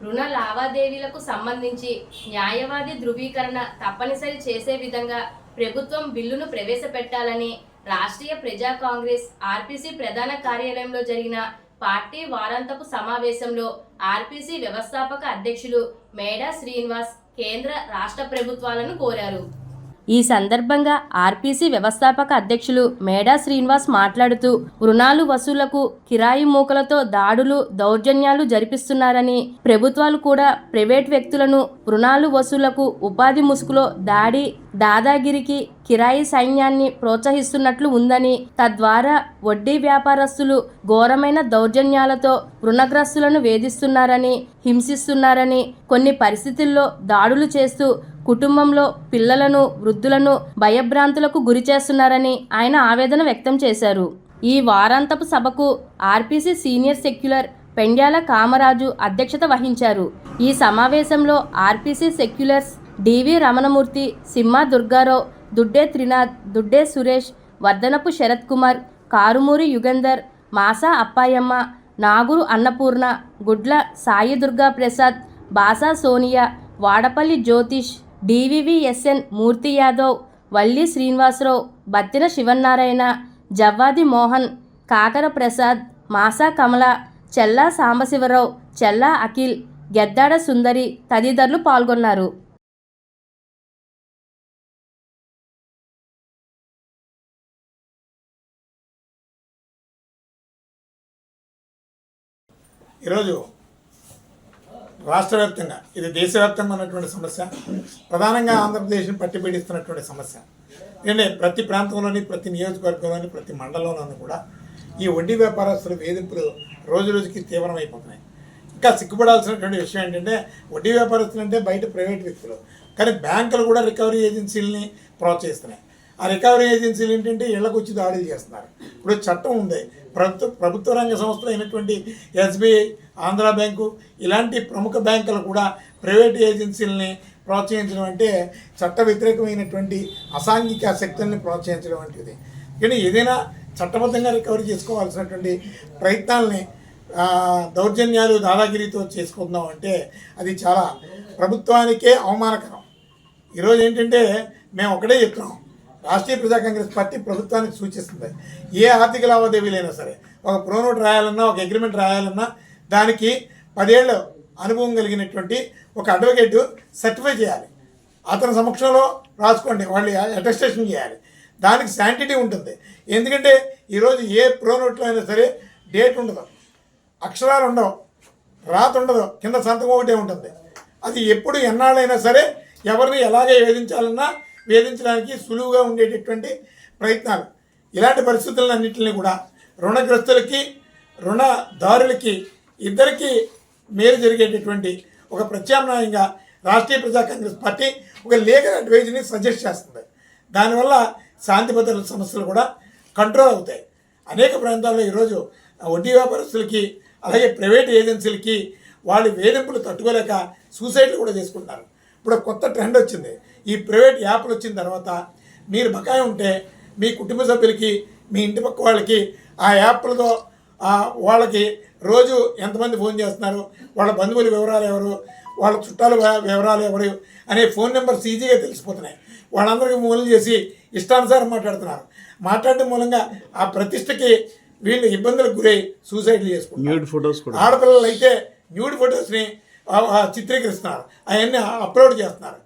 రుణ లావాదేవీలకు సంబంధించి న్యాయవాది ధృవీకరణ తప్పనిసరి చేసే విధంగా ప్రభుత్వం బిల్లును ప్రవేశపెట్టాలని రాష్ట్రీయ ప్రజా కాంగ్రెస్ ఆర్పిసి ప్రధాన కార్యాలయంలో జరిగిన పార్టీ వారాంతపు సమావేశంలో ఆర్పిసి వ్యవస్థాపక అధ్యక్షులు మేడా శ్రీనివాస్ కేంద్ర రాష్ట్ర ప్రభుత్వాలను కోరారు. ఈ సందర్భంగా ఆర్పీసీ వ్యవస్థాపక అధ్యక్షులు మేడా శ్రీనివాస్ మాట్లాడుతూ రుణాలు వసూలకు కిరాయి మూకలతో దాడులు దౌర్జన్యాలు జరిపిస్తున్నారని ప్రభుత్వాలు కూడా ప్రైవేట్ వ్యక్తులను రుణాలు వసూలకు ఉపాధి ముసుగులో దాడి దాదాగిరికి కిరాయి సైన్యాన్ని ప్రోత్సహిస్తున్నట్లు ఉందని తద్వారా వడ్డీ వ్యాపారస్తులు ఘోరమైన దౌర్జన్యాలతో రుణగ్రస్తులను వేధిస్తున్నారని హింసిస్తున్నారని కొన్ని పరిస్థితుల్లో దాడులు చేస్తూ కుటుంబంలో పిల్లలను వృద్ధులను భయభ్రాంతులకు గురి చేస్తున్నారని ఆయన ఆవేదన వ్యక్తం చేశారు. ఈ వారాంతపు సభకు RPC senior secular Pendyala Kamaraju అధ్యక్షత వహించారు. ఈ సమావేశంలో RPC seculars DV Ramanamurthy Simha Durgarao Dudde Trinath Dudde Suresh Vardhanapu Sarath Kumar Karumuri Yugandhar మాసా Appayamma నాగురు Annapurna గుడ్ల సాయి దుర్గా ప్రసాద్ బాసా సోనియా వాడపల్లి జ్యోతిష్ డివివిఎస్ఎన్ మూర్తి యాదవ్ వల్లి శ్రీనివాసరావు బత్తిన శివన్నారాయణ జవ్వాది మోహన్ కాకర ప్రసాద్ మాసా కమల చెల్లా సాంబశివరావు చెల్లా అఖిల్ గెద్దాడ సుందరి తదితరులు పాల్గొన్నారు. ఈరోజు రాష్ట్ర వ్యాప్తంగా ఇది దేశవ్యాప్తంగా ఉన్నటువంటి సమస్య ప్రధానంగా ఆంధ్రప్రదేశ్ని పట్టిపీడిస్తున్నటువంటి సమస్య. ఏంటంటే ప్రతి ప్రాంతంలోని ప్రతి నియోజకవర్గంలోని ప్రతి మండలంలోనూ కూడా ఈ వడ్డీ వ్యాపారస్తుల వేధింపులు రోజు రోజుకి తీవ్రమైపోతున్నాయి. ఇంకా సిగ్గుపడాల్సినటువంటి విషయం ఏంటంటే వడ్డీ వ్యాపారస్తులు అంటే బయట ప్రైవేట్ వ్యక్తులు. కానీ బ్యాంకులు కూడా రికవరీ ఏజెన్సీలని ప్రోత్సహిస్తున్నాయి. ఆ రికవరీ ఏజెన్సీలు ఏంటంటే ఇళ్ళకు వచ్చి దాడులు చేస్తున్నారు. ఇప్పుడు చట్టం ఉంది. ప్రభుత్వ ప్రభుత్వ రంగ సంస్థలు అయినటువంటి ఎస్బీఐ ఆంధ్ర బ్యాంకు ఇలాంటి ప్రముఖ బ్యాంకులు కూడా ప్రైవేట్ ఏజెన్సీలని ప్రోత్సహించడం అంటే చట్ట వ్యతిరేకమైనటువంటి అసాంఘిక శక్తుల్ని ప్రోత్సహించడం వంటిది. కానీ ఏదైనా చట్టబద్ధంగా రికవరీ చేసుకోవాల్సినటువంటి ప్రయత్నాలని దౌర్జన్యాలు దాదాగిరితో చేసుకుందాం అంటే అది చాలా ప్రభుత్వానికే అవమానకరం. ఈరోజు ఏంటంటే మేము ఒకటే చెప్తున్నాం. రాష్ట్రీయ ప్రజా కాంగ్రెస్ పార్టీ ప్రభుత్వానికి సూచిస్తుంది. ఏ ఆర్థిక లావాదేవీలైనా సరే ఒక ప్రోనోట్ రాయాలన్నా ఒక అగ్రిమెంట్ రాయాలన్నా దానికి పదేళ్ళు అనుభవం కలిగినటువంటి ఒక అడ్వకేట్ సర్టిఫై చేయాలి. అతని సమక్షంలో రాసుకోండి వాళ్ళు అటెస్టేషన్ చేయాలి. దానికి శాంటిటీ ఉంటుంది. ఎందుకంటే ఈరోజు ఏ ప్రోనోట్లో అయినా సరే డేట్ ఉండదు. అక్షరాలు ఉండవు. రాత ఉండదు. కింద సంతకం ఒకటే ఉంటుంది. అది ఎప్పుడు ఎన్నాళ్ళైనా సరే ఎవరిని ఎలాగే వేధించాలన్నా వేధించడానికి సులువుగా ఉండేటటువంటి ప్రయత్నాలు. ఇలాంటి పరిస్థితులన్నింటినీ కూడా రుణగ్రస్తులకి రుణదారులకి ఇద్దరికీ మేలు జరిగేటటువంటి ఒక ప్రత్యామ్నాయంగా రాష్ట్రీయ ప్రజా కాంగ్రెస్ పార్టీ ఒక లీగల్ అడ్వైజ్ని సజెస్ట్ చేస్తుంది. దానివల్ల శాంతి భద్రతల సమస్యలు కూడా కంట్రోల్ అవుతాయి. అనేక ప్రాంతాల్లో ఈరోజు వడ్డీ వ్యాపారస్తులకి అలాగే ప్రైవేట్ ఏజెన్సీలకి వాళ్ళు వేధింపులు తట్టుకోలేక సూసైడ్లు కూడా చేసుకుంటున్నారు. ఇప్పుడు కొత్త ట్రెండ్ వచ్చింది. ఈ ప్రైవేట్ యాప్లు వచ్చిన తర్వాత మీరు బకాయి ఉంటే మీ కుటుంబ సభ్యులకి మీ ఇంటి పక్క వాళ్ళకి ఆ యాప్లతో ఆ వాళ్ళకి రోజు ఎంతమంది ఫోన్ చేస్తున్నారు వాళ్ళ బంధువుల వివరాలు ఎవరు వాళ్ళ చుట్టాల వివరాలు ఎవరు అనే ఫోన్ నెంబర్స్ ఈజీగా తెలిసిపోతున్నాయి. వాళ్ళందరికీ మూలం చేసి ఇష్టానుసారం మాట్లాడుతున్నారు. మాట్లాడడం మూలంగా ఆ ప్రతిష్టకి వీళ్ళు ఇబ్బందులకు గురై సూసైడ్లు చేసుకుంటారు న్యూడ్ ఫొటోస్ ఆడపిల్లలు అయితే న్యూడ్ ఫొటోస్ని చిత్రీకరిస్తున్నారు. అవన్నీ అప్లోడ్ చేస్తున్నారు.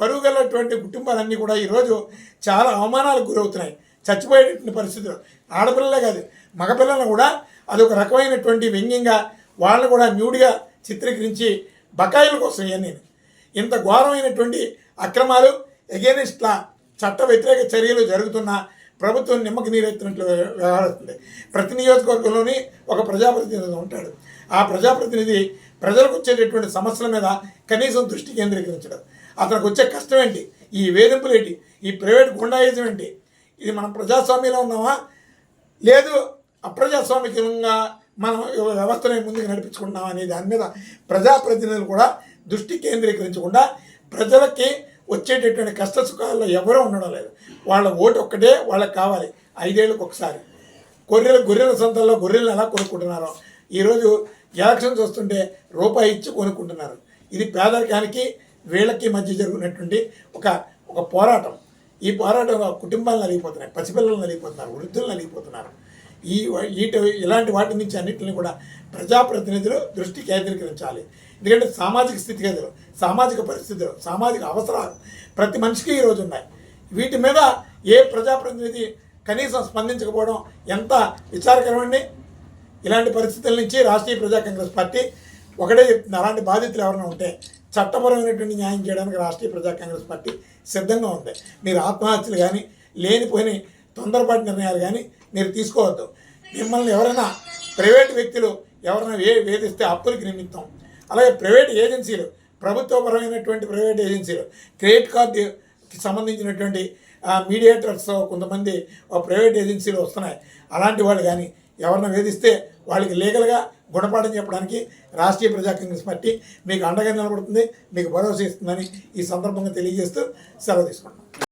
పరువు గలటువంటి కుటుంబాలన్నీ కూడా ఈరోజు చాలా అవమానాలకు గురవుతున్నాయి. చచ్చిపోయేటువంటి పరిస్థితులు. ఆడపిల్లలే కాదు మగపిల్లలను కూడా అదొక రకమైనటువంటి వ్యంగ్యంగా వాళ్ళని కూడా న్యూడ్గా చిత్రీకరించి బకాయిల కోసం ఇవన్నీ ఇంత ఘోరమైనటువంటి అక్రమాలు ఎగేనిస్ట్లా చట్ట వ్యతిరేక చర్యలు జరుగుతున్నా ప్రభుత్వం నిమ్మకి నీరెత్తినట్లు వ్యవహరిస్తుంది. ప్రతి నియోజకవర్గంలోని ఒక ప్రజాప్రతినిధి ఉంటాడు. ఆ ప్రజాప్రతినిధి ప్రజలకు వచ్చేటటువంటి సమస్యల మీద కనీసం దృష్టి కేంద్రీకరించడం. అతనికి వచ్చే కష్టం ఏంటి? ఈ వేధింపులు ఏంటి? ఈ ప్రైవేట్ గుండాయిజం ఏంటి? ఇది మనం ప్రజాస్వామ్యంలో ఉన్నామా? లేదు అప్రజాస్వామికంగా మనం వ్యవస్థను ముందుకు నడిపించుకుంటున్నాం అనే దాని మీద ప్రజాప్రతినిధులు కూడా దృష్టి కేంద్రీకరించకుండా ప్రజలకి వచ్చేటటువంటి కష్ట సుఖాల్లో ఎవరూ ఉండడం లేదు. వాళ్ళ ఓటు ఒక్కటే వాళ్ళకి కావాలి. ఐదేళ్ళకి ఒకసారి. గొర్రెల గొర్రెల సంతల్లో గొర్రెలను ఎలా కొనుక్కుంటున్నారో. ఈరోజు ఎలక్షన్స్ వస్తుంటే రూపాయి ఇచ్చి కొనుక్కుంటున్నారు. ఇది పేదరికానికి వీళ్ళకి మధ్య జరుగుతున్నటువంటి ఒక ఒక పోరాటం. ఈ పోరాటం కుటుంబాలు నలిగిపోతున్నాయి పసిపిల్లలు నలిగిపోతున్నారు వృద్ధులు నలిగిపోతున్నారు. ఈ వీటి ఇలాంటి వాటి నుంచి అన్నింటిని కూడా ప్రజాప్రతినిధులు దృష్టి కేంద్రీకరించాలి. ఎందుకంటే సామాజిక స్థితిగతులు సామాజిక పరిస్థితులు సామాజిక అవసరాలు ప్రతి మనిషికి ఈరోజు ఉన్నాయి. వీటి మీద ఏ ప్రజాప్రతినిధి కనీసం స్పందించకపోవడం ఎంత విచారకరమండి? ఇలాంటి పరిస్థితుల నుంచి రాష్ట్రీయ ప్రజా కాంగ్రెస్ పార్టీ ఒకటే చెప్తుంది అలాంటి బాధితులు ఎవరైనా ఉంటే చట్టపరమైనటువంటి న్యాయం చేయడానికి రాష్ట్రీయ ప్రజా కాంగ్రెస్ పార్టీ సిద్ధంగా ఉంది. మీరు ఆత్మహత్యలు కానీ లేనిపోయిన తొందరపాటు నిర్ణయాలు కానీ మీరు తీసుకోవద్దు. మిమ్మల్ని ఎవరైనా ప్రైవేట్ వ్యక్తులు ఎవరైనా వే వేధిస్తే అప్పులకి నిమిత్తం. అలాగే ప్రైవేట్ ఏజెన్సీలు ప్రభుత్వపరమైనటువంటి ప్రైవేట్ ఏజెన్సీలు క్రెడిట్ కార్డుకి సంబంధించినటువంటి మీడియేటర్స్ కొంతమంది ప్రైవేట్ ఏజెన్సీలు వస్తున్నాయి. అలాంటి వాళ్ళు కానీ ఎవరిని వేధిస్తే వాళ్ళకి లీగల్గా గుణపాఠం చెప్పడానికి రాష్ట్రీయ ప్రజా కాంగ్రెస్ పార్టీ మీకు అండగా నిలబడుతుంది మీకు భరోసా ఇస్తుందని ఈ సందర్భంగా తెలియజేస్తూ సెలవు తీసుకుంటాం